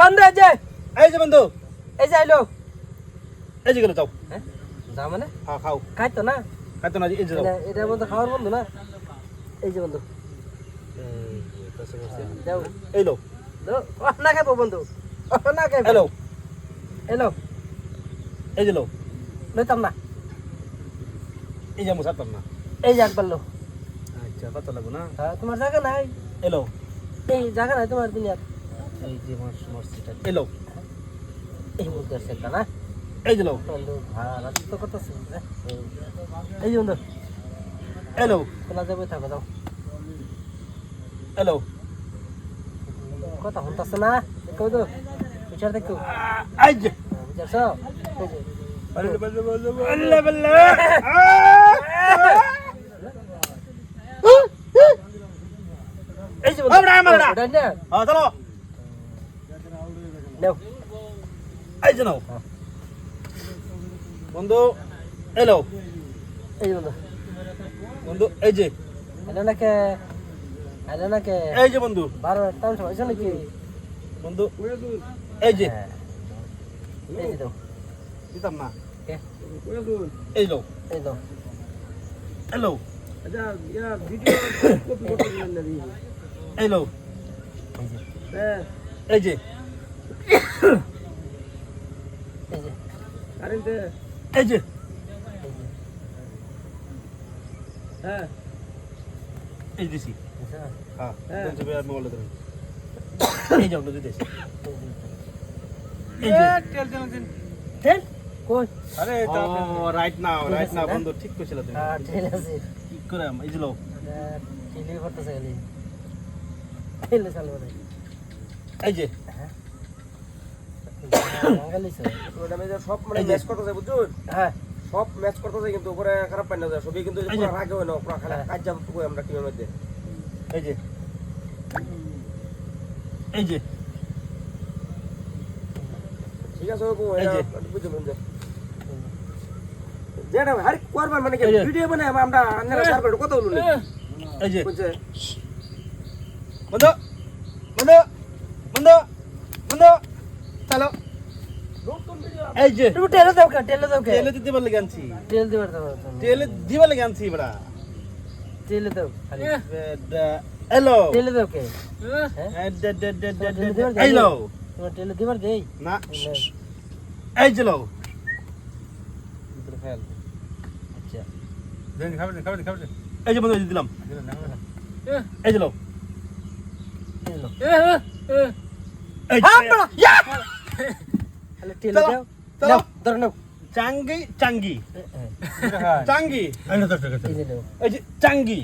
বন্ধু এই যে। এই যে বন্ধু। এই যে আইলো। এই যে গেলো যাও। হ্যাঁ? যা মানে? হ্যাঁ খাও। খাই তো না? খাইতো না এই যে যাও। এটা মধ্যে খাওয়ার বন্ধু না? এই যে বন্ধু। যাও। এই লো। না খাইবো বন্ধু। না খাইবো। হ্যালো এলো এই যে লো। লইতাম না। এই যে মুসাতাম না। এই যে একবার লো। আচ্ছা পাতা লাগবো না? হ্যাঁ, তোমার জায়গা নাই। এলো এই জায়গা নাই তোমার দুনিয়ার। এই যে মাস মসজিদটা এলো এই বলতে আসছে একটা না এই যে লো। তো করতেছে এই যে বন্ধু এলো খোলা যাবে থাকো দাও এলো কথা শুনতেছে না? কই তো বিচার দেখো। এই যে। বুঝাছ এই যে। বল্লে বল্লে বল্লে বল্লে। বল্লে এই যে আমরা, আমরা। ওটা না। হ্যাঁ চলো। নাও। এই যে নাও। বন্ধু এলো এই যে বন্ধু। বন্ধু এই যে। এলো না কে এলো না কে এই যে বন্ধু। বারো টাইম সময় আছে নাকি? বন্ধু এই যে। হ্যাঁ। এই যে দাও দিতাম না। এই লো এই দাও এলো এই এই যে এই যে। এই যে। এই যে। এই দিছি। আচ্ছা, হ্যাঁ দেন আর মোবাইল ধরেন এই যাও নদী দেশ এই যে। তেল কই? আরে রাইট নাও রাইট নাও বন্ধু ঠিক কইছিল তুমি। হ্যাঁ তেল আছে। কি করে এই যে লো তেলে করতেছে খালি। তেলে এই যে। সব মানে। ম্যাচ করতেছে হ্যাঁ। সব ম্যাচ করতেছে কিন্তু উপরে খারাপ পাই না যায় সবই কিন্তু পুরো রাগে হয় না পুরো খারাপ হ্যাঁ। কাজ যাব আমরা টিমের মধ্যে এই যে। এই যে ঠিক আছে ওকো যে। যেটা হারি করবার মানে কি ভিডিও বানাই আমরা করে কত এই যে। বন্ধু বন্ধু বন্ধু চলো এই যে তুমি তেলে দাও কে তেলে দাও কে তেলে দিতে পারলে আনছি তেল দিবার দাও তেলে দিবার লাগে আনছি বড়া। তেলে দাও হ্যালো তেলে দাও কে? এই লো তোমার তেলে দিবার দেই না। এই যে লো আচ্ছা। এই যে বন্ধু এই যে দিলাম। এই যে লো এই লো এই হ্যাঁ যে- বড়া। ইয়া খালি তেলে চলো, দাও। চলো। নাও ধর নাও। চাঙ্গি চাঙ্গি। হ্যাঁ। চাঙ্গি। এই যে নাও এই যে চাঙ্গি।